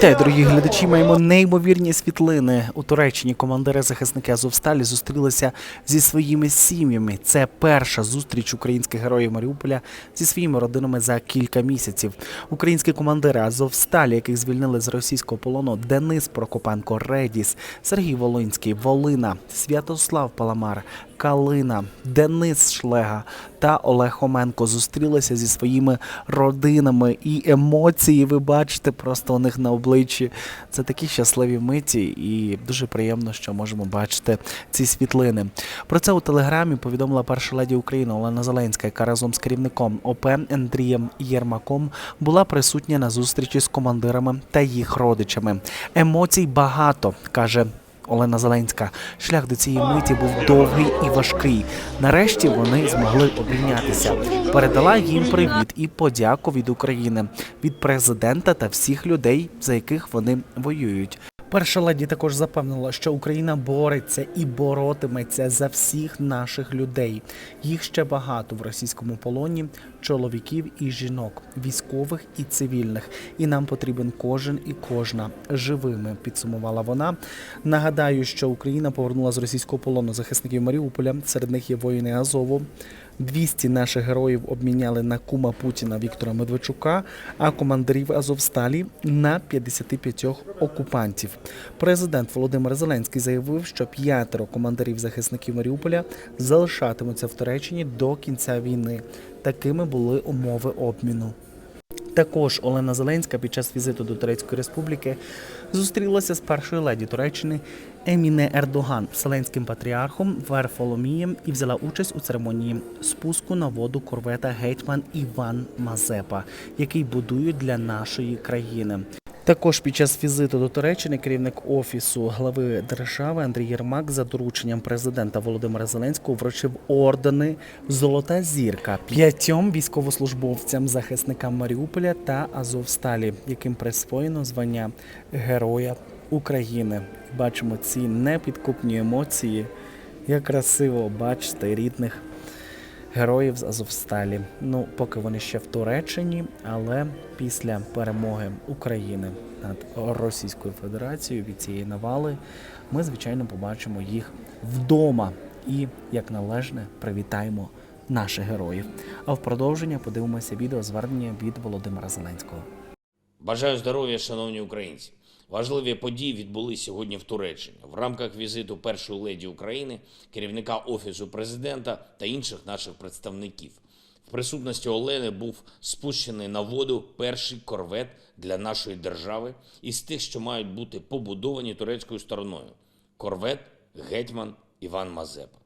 Вітаю, дорогі глядачі. Маємо неймовірні світлини. У Туреччині командири захисники Азовсталі зустрілися зі своїми сім'ями. Це перша зустріч українських героїв Маріуполя зі своїми родинами за кілька місяців. Українські командири Азовсталі, яких звільнили з російського полону Денис Прокопенко, Редіс, Сергій Волинський, Волина, Святослав Паламар, Калина, Денис Шлега та Олег Хоменко зустрілися зі своїми родинами. І емоції ви бачите просто у них на обличчі. Це такі щасливі миті, і дуже приємно, що можемо бачити ці світлини. Про це у телеграмі повідомила перша леді України Олена Зеленська, яка разом з керівником ОП Андрієм Єрмаком була присутня на зустрічі з командирами та їх родичами. Емоцій багато, каже Олена Зеленська. Шлях до цієї миті був довгий і важкий. Нарешті вони змогли обійнятися. Передала їм привіт і подяку від України, від президента та всіх людей, за яких вони воюють. Перша леді також запевнила, що Україна бореться і боротиметься за всіх наших людей. Їх ще багато в російському полоні чоловіків і жінок, військових і цивільних. І нам потрібен кожен і кожна живими. Підсумувала вона. Нагадаю, що Україна повернула з російського полону захисників Маріуполя. Серед них є воїни Азову. 200 наших героїв обміняли на кума Путіна Віктора Медведчука, а командирів Азовсталі на 55 окупантів. Президент Володимир Зеленський заявив, що п'ятеро командирів захисників Маріуполя залишатимуться в Туреччині до кінця війни. Такими були умови обміну. Також Олена Зеленська під час візиту до Турецької Республіки зустрілася з першою леді Туреччини Еміне Ердоган, вселенським патріархом Варфоломієм і взяла участь у церемонії спуску на воду корвета гетьман Іван Мазепа, який будують для нашої країни. Також під час візиту до Туреччини керівник офісу глави держави Андрій Єрмак за дорученням президента Володимира Зеленського вручив ордени Золота зірка п'ятьом військовослужбовцям, захисникам Маріуполя та Азовсталі, яким присвоєно звання Героя України. Бачимо ці непідкупні емоції. Як красиво бачити рідних героїв з Азовсталі. Ну, поки вони ще в Туреччині, але після перемоги України над Російською Федерацією від цієї навали, ми, звичайно, побачимо їх вдома і, як належне, привітаємо наших героїв. А в продовження подивимося відеозвернення від Володимира Зеленського. Бажаю здоров'я, шановні українці. Важливі події відбулись сьогодні в Туреччині в рамках візиту першої леді України, керівника офісу президента та інших наших представників. В присутності Олени був спущений на воду перший корвет для нашої держави із тих, що мають бути побудовані турецькою стороною. Корвет гетьман Іван Мазепа.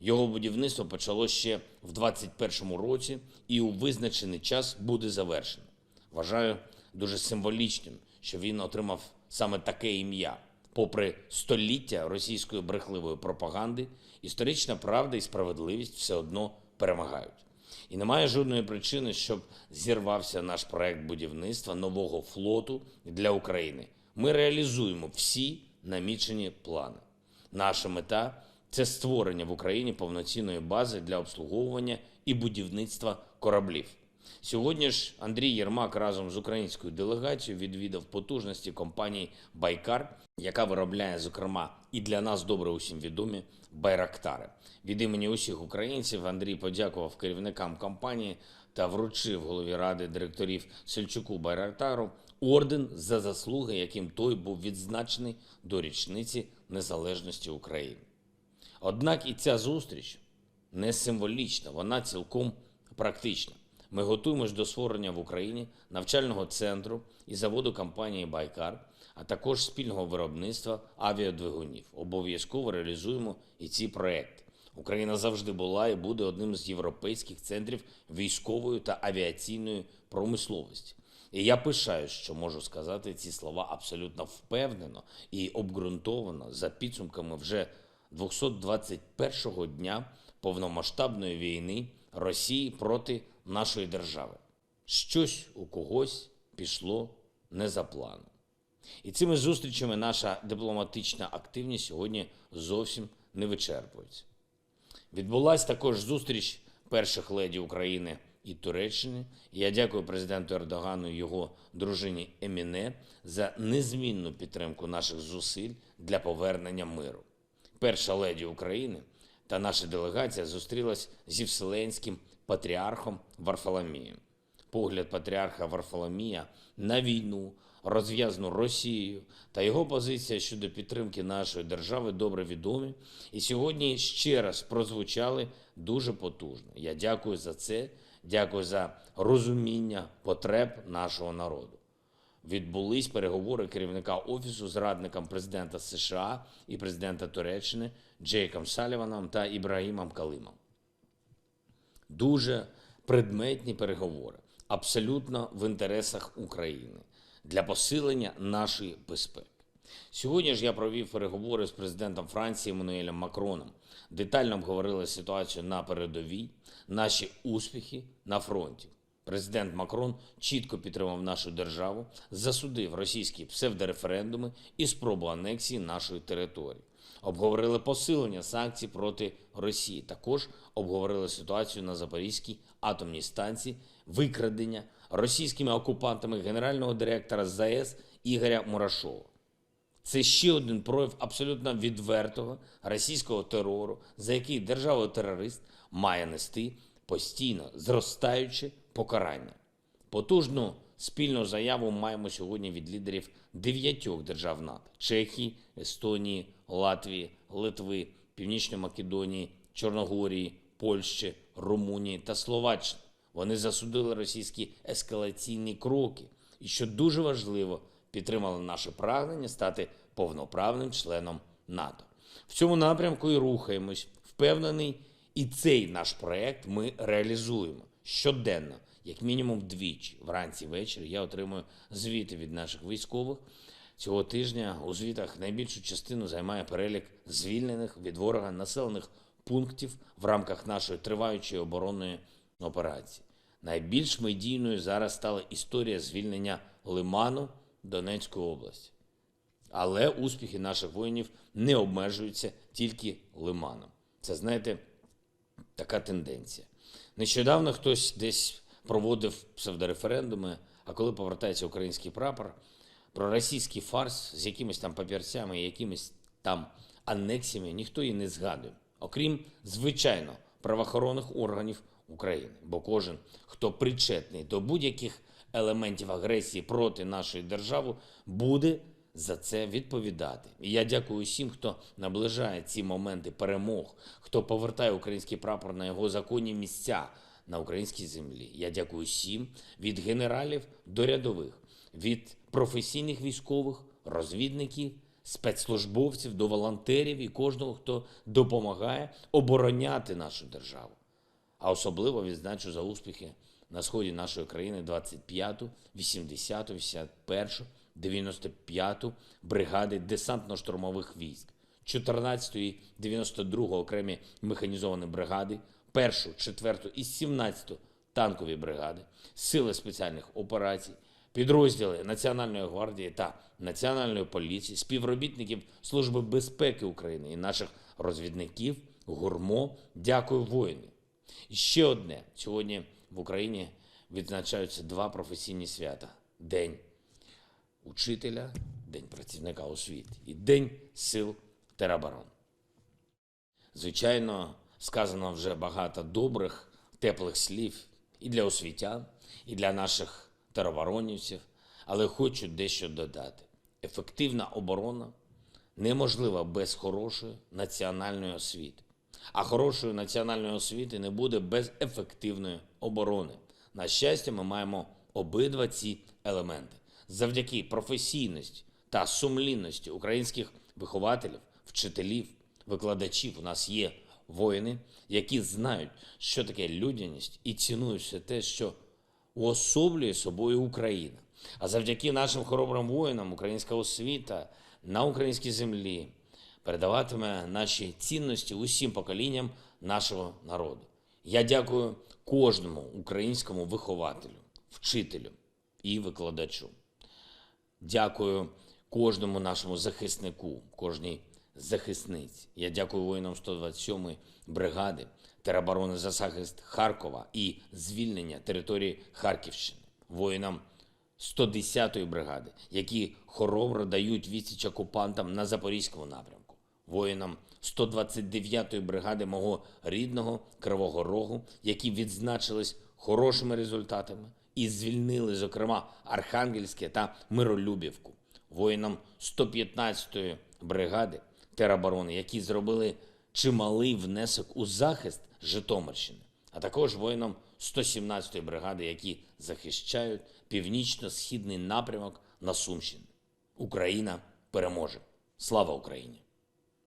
Його будівництво почало ще в 21-му році і у визначений час буде завершено. Вважаю дуже символічним, що він отримав саме таке ім'я. Попри століття російської брехливої пропаганди, історична правда і справедливість все одно перемагають. І немає жодної причини, щоб зірвався наш проект будівництва нового флоту для України. Ми реалізуємо всі намічені плани. Наша мета це створення в Україні повноцінної бази для обслуговування і будівництва кораблів. Сьогодні ж Андрій Єрмак разом з українською делегацією відвідав потужності компанії Байкар, яка виробляє, зокрема, і для нас добре усім відомі байрактари. Від імені усіх українців Андрій подякував керівникам компанії та вручив голові ради директорів Сельчуку Байрактару орден за заслуги, яким той був відзначений до річниці незалежності України. Однак і ця зустріч не символічна, вона цілком практична. Ми готуємось до створення в Україні навчального центру і заводу компанії Байкар, а також спільного виробництва авіадвигунів. Обов'язково реалізуємо і ці проекти. Україна завжди була і буде одним з європейських центрів військової та авіаційної промисловості. І я пишаю, що можу сказати ці слова абсолютно впевнено і обґрунтовано за підсумками вже 221-го дня повномасштабної війни Росії проти нашої держави. Щось у когось пішло не за планом. І цими зустрічами наша дипломатична активність сьогодні зовсім не вичерпується. Відбулася також зустріч перших леді України і Туреччини. Я дякую президенту Ердогану і його дружині Еміне за незмінну підтримку наших зусиль для повернення миру. Перша леді України та наша делегація зустрілась зі Вселенським патріархом Варфоломієм. Погляд патріарха Варфоломія на війну, розв'язану Росією та його позиція щодо підтримки нашої держави добре відомі і сьогодні ще раз прозвучали дуже потужно. Я дякую за це, дякую за розуміння потреб нашого народу. Відбулись переговори керівника офісу з радником президента США і президента Туреччини Джейком Саліваном та Ібрагімом Калимом дуже предметні переговори, абсолютно в інтересах України для посилення нашої безпеки. Сьогодні ж я провів переговори з президентом Франції Еммануелем Макроном. Детально обговорили ситуацію на передовій, наші успіхи на фронті. Президент Макрон чітко підтримав нашу державу, засудив російські псевдореферендуми і спробу анексії нашої території. Обговорили посилення санкцій проти Росії. Також обговорили ситуацію на Запорізькій атомній станції, викрадення російськими окупантами генерального директора ЗАЕС Ігоря Мурашова. Це ще один прояв абсолютно відвертого російського терору, за який держава-терорист має нести постійно зростаюче покарання. Потужну спільну заяву маємо сьогодні від лідерів дев'ятьох держав НАТО: Чехії, Естонії, Латвії, Литви, Північної Македонії, Чорногорії, Польщі, Румунії та Словаччини. Вони засудили російські ескалаційні кроки і, що дуже важливо, підтримали наше прагнення стати повноправним членом НАТО. В цьому напрямку і рухаємось. Впевнений, і цей наш проект ми реалізуємо щоденно, як мінімум вдвічі. Вранці ввечері я отримую звіти від наших військових. Цього тижня у звітах найбільшу частину займає перелік звільнених від ворога населених пунктів в рамках нашої триваючої оборонної операції. Найбільш медійною зараз стала історія звільнення Лиману Донецької області. Але успіхи наших воїнів не обмежуються тільки Лиманом. Це, знаєте, така тенденція. Нещодавно хтось десь проводив псевдореферендуми, а коли повертається український прапор, про російський фарс з якимись там папірцями і якимись там анексіями ніхто і не згадує, окрім, звичайно, правоохоронних органів України. Бо кожен, хто причетний до будь-яких елементів агресії проти нашої держави, буде за це відповідати. І я дякую всім, хто наближає ці моменти перемог, хто повертає український прапор на його законні місця на українській землі. Я дякую всім від генералів до рядових, від професійних військових, розвідників, спецслужбовців до волонтерів і кожного, хто допомагає обороняти нашу державу. А особливо відзначу за успіхи на сході нашої країни 25-ту, 80-ту, 81-ту, 95-ту бригади десантно-штурмових військ, 14-ту і 92-го окремі механізовані бригади, 1-шу, 4-ту і 17-ту танкові бригади, сили спеціальних операцій, підрозділи Національної гвардії та Національної поліції, співробітників Служби безпеки України і наших розвідників, гурмо. Дякую, воїни. І ще одне. Сьогодні в Україні відзначаються два професійні свята: День учителя, День працівника освіти і День сил тероборон. Звичайно, сказано вже багато добрих, теплих слів і для освітян, і для наших тероборонівців, але хочу дещо додати. Ефективна оборона неможлива без хорошої національної освіти. А хорошої національної освіти не буде без ефективної оборони. На щастя, ми маємо обидва ці елементи. Завдяки професійності та сумлінності українських вихователів, вчителів, викладачів у нас є воїни, які знають, що таке людяність і цінують те, що уособлює собою Україна. А завдяки нашим хоробрим воїнам українська освіта на українській землі передаватиме наші цінності усім поколінням нашого народу. Я дякую кожному українському вихователю, вчителю і викладачу. Дякую кожному нашому захиснику, кожній захисниць. Я дякую воїнам 127-ї бригади тероборони за захист Харкова і звільнення території Харківщини, воїнам 110-ї бригади, які хоробро дають відсіч окупантам на Запорізькому напрямку, воїнам 129-ї бригади мого рідного Кривого Рогу, які відзначились хорошими результатами і звільнили, зокрема, Архангельське та Миролюбівку, воїнам 115-ї бригади тероборони, які зробили чималий внесок у захист Житомирщини, а також воїнам 117-ї бригади, які захищають північно-східний напрямок на Сумщині. Україна переможе. Слава Україні!